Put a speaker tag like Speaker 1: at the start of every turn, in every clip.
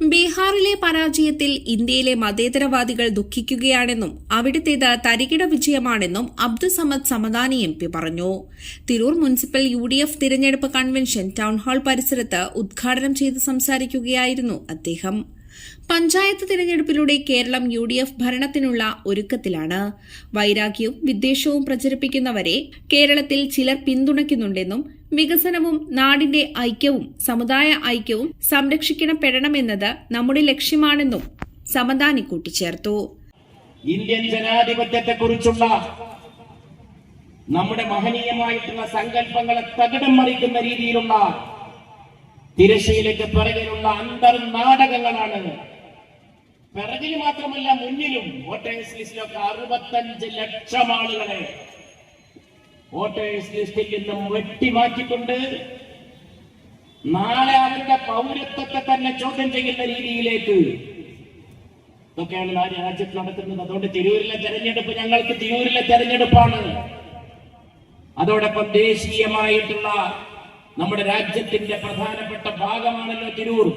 Speaker 1: ബീഹാറിലെ പരാജയത്തിൽ ഇന്ത്യയിലെ മതേതരവാദികൾ ദുഃഖിക്കുകയാണെന്നും അവിടുത്തേത് തരികിട വിജയമാണെന്നും അബ്ദുസമദ് സമദാനി എം പി പറഞ്ഞു. Tirur municipal U D F തിരഞ്ഞെടുപ്പ് കൺവെൻഷൻ ടൗൺഹാൾ പരിസരത്ത് ഉദ്ഘാടനം ചെയ്ത് സംസാരിക്കുകയായിരുന്നു അദ്ദേഹം. പഞ്ചായത്ത് തിരഞ്ഞെടുപ്പിലൂടെ കേരളം യു ഡി എഫ് ഭരണത്തിനുള്ള ഒരുക്കത്തിലാണ്. വൈരാഗ്യവും വിദ്വേഷവും പ്രചരിപ്പിക്കുന്നവരെ കേരളത്തിൽ ചിലർ പിന്തുണയ്ക്കുന്നുണ്ടെന്നും വികസനവും നാടിന്റെ ഐക്യവും സമുദായ ഐക്യവും സംരക്ഷിക്കപ്പെടണമെന്നത് നമ്മുടെ ലക്ഷ്യമാണെന്നും സമദാനി കൂട്ടിച്ചേർത്തു.
Speaker 2: ഇന്ത്യൻ ജനാധിപത്യത്തെക്കുറിച്ചുള്ള നമ്മുടെ മഹനീയമായിട്ടുള്ള സങ്കല്പങ്ങളെ തകിടം മറിക്കുന്ന രീതിയിലുള്ള തിരശ്ശീലയ്ക്ക് പിറകിലുള്ള അന്തർനാടകങ്ങളാണ്. പിറകിൽ മാത്രമല്ല മുന്നിലും വോട്ടേഴ്സ് ലിസ്റ്റിലൊക്കെ അറുപത്തഞ്ച് ലക്ഷം ആളുകളെ വോട്ടേഴ്സ് ലിസ്റ്റിൽ നിന്നും വെട്ടിമാറ്റിക്കൊണ്ട് നാളെ അവരുടെ പൗരത്വത്തെ തന്നെ ചോദ്യം ചെയ്യുന്ന രീതിയിലേക്ക് ഇതൊക്കെയാണ് ആ രാജ്യത്ത് നടക്കുന്നത്. അതുകൊണ്ട് തിരൂരിലെ തെരഞ്ഞെടുപ്പ് ഞങ്ങൾക്ക് തിരൂരിലെ തെരഞ്ഞെടുപ്പാണ്. അതോടൊപ്പം ദേശീയമായിട്ടുള്ള നമ്മുടെ രാജ്യത്തിന്റെ പ്രധാനപ്പെട്ട ഭാഗമാണല്ലോ തിരൂർ.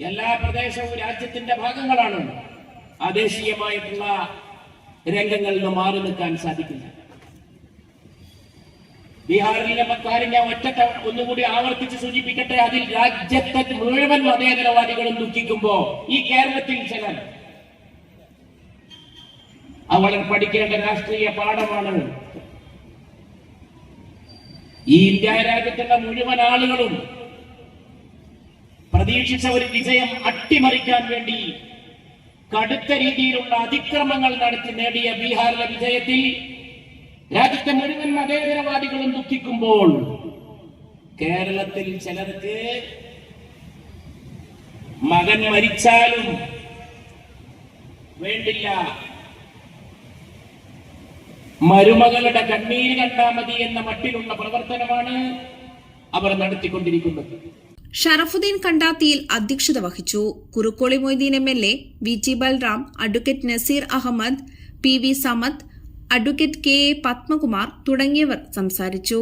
Speaker 2: എല്ലാ പ്രദേശവും രാജ്യത്തിന്റെ ഭാഗങ്ങളാണ്. ആ ദേശീയമായിട്ടുള്ള രംഗങ്ങളിൽ നിന്ന് മാറി നിൽക്കാൻ സാധിക്കില്ല. ബീഹാറിലെ കാര്യം ഞാൻ ഒറ്റ ഒന്നുകൂടി ആവർത്തിച്ച് സൂചിപ്പിക്കട്ടെ അതിൽ രാജ്യത്തെ മുഴുവൻ മതേതരവാദികളും ദുഃഖിക്കുമ്പോ ഈ കേരളത്തിൽ ചിലർ അവൾ പഠിക്കേണ്ട രാഷ്ട്രീയ പാഠമാണ്. ഈ ഇന്ത്യ രാജ്യത്തുള്ള മുഴുവൻ ആളുകളും പ്രതീക്ഷിച്ച ഒരു വിജയം അട്ടിമറിക്കാൻ വേണ്ടി കടുത്ത രീതിയിലുള്ള അതിക്രമങ്ങൾ നടത്തി നേടിയ ബീഹാറിലെ വിജയത്തിൽ രാജ്യത്തെ മുഴുവൻ മതേതരവാദികളും ദുഃഖിക്കുമ്പോൾ കേരളത്തിൽ ചിലർക്ക് മകൻ മരിച്ചാലും വേണ്ടില്ല. മരുമകളുടെ കണ്ണീര് കണ്ടാ മതി എന്ന മട്ടിലുള്ള പ്രവർത്തനമാണ് അവർ നടത്തിക്കൊണ്ടിരിക്കുന്നത്.
Speaker 1: ഷറഫുദ്ദീൻ കണ്ടാത്തിയിൽ അധ്യക്ഷത വഹിച്ചു. Kurukkoli Moideen M L A V T Balram advocate Naseer Ahammed P V Samad advocate K A Padmakumar തുടങ്ങിയവർ സംസാരിച്ചു.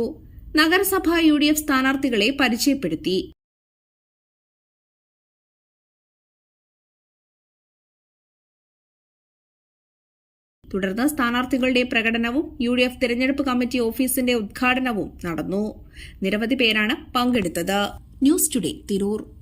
Speaker 1: നഗരസഭ യു ഡി എഫ് സ്ഥാനാർത്ഥികളെ പരിചയപ്പെടുത്തി. തുടർന്ന് സ്ഥാനാർത്ഥികളുടെ പ്രകടനവും യു ഡി എഫ് തിരഞ്ഞെടുപ്പ് കമ്മിറ്റി ഓഫീസിന്റെ ഉദ്ഘാടനവും നടന്നു. നിരവധി പേരാണ് പങ്കെടുത്തത്. News today Tirur.